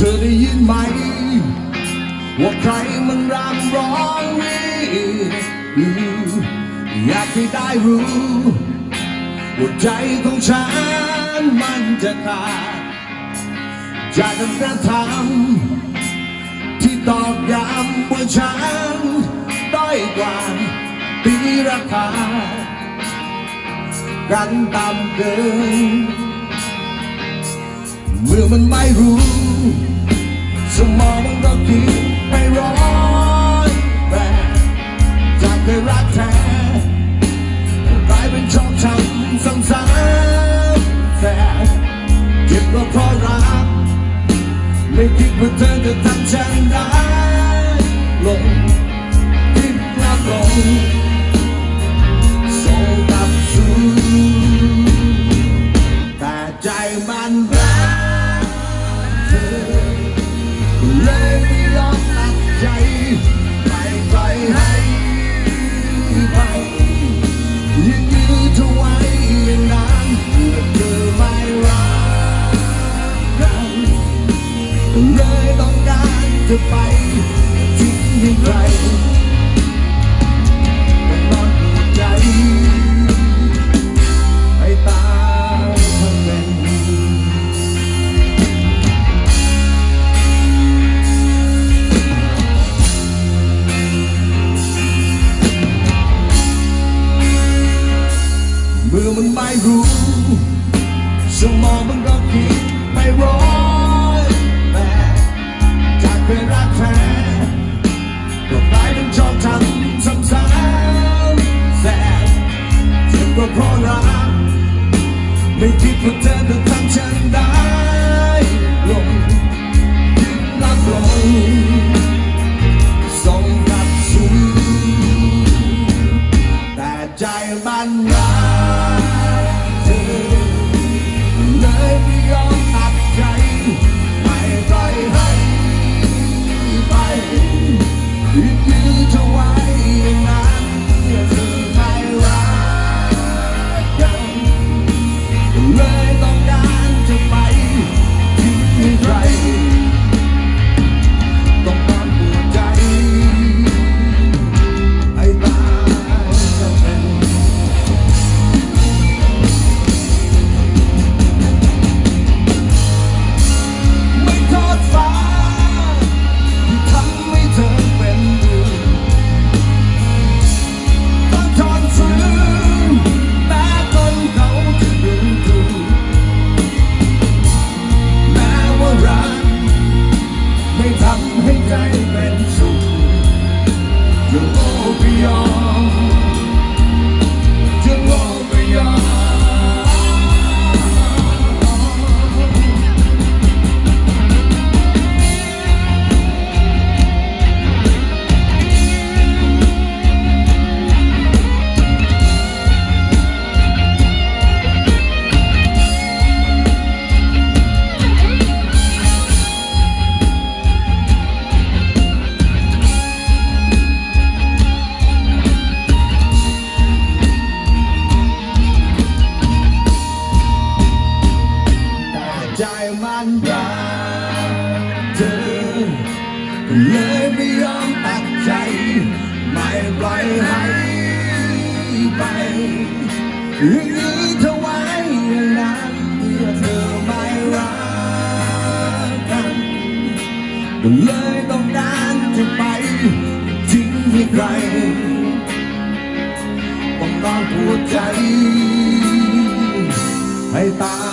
ธอได้ยินไหม ว่าใครมันรำร้องนี่อยากให้ได้รู้ว่าใจของฉันมันจะขาดจากการกระทำที่ตอกย้ำว่าฉันด้อยกว่าตีราคากันต่ำเกินเมื่อมันไม่รู้ มองมันก็คิดไม่ร้อนแปดจากเคยรักแท้กลายเป็นช่องช้ำซ้ำๆแต่เจ็บก็เพราะรัก ไม่คิดว่าเธอจะทำฉันได้ลง ใจไม่ปให้ไปยังยื้อเธอไว้อย่างนั้นเพื่อเธอไม่รักกันเลยต้องการจะไป ยื้เธอไว้อย่านเมื่อเธอไม่รักกันก็เลยต้องการจะไปทิ้งให้ใครต้องการปวดใจ ให้ตา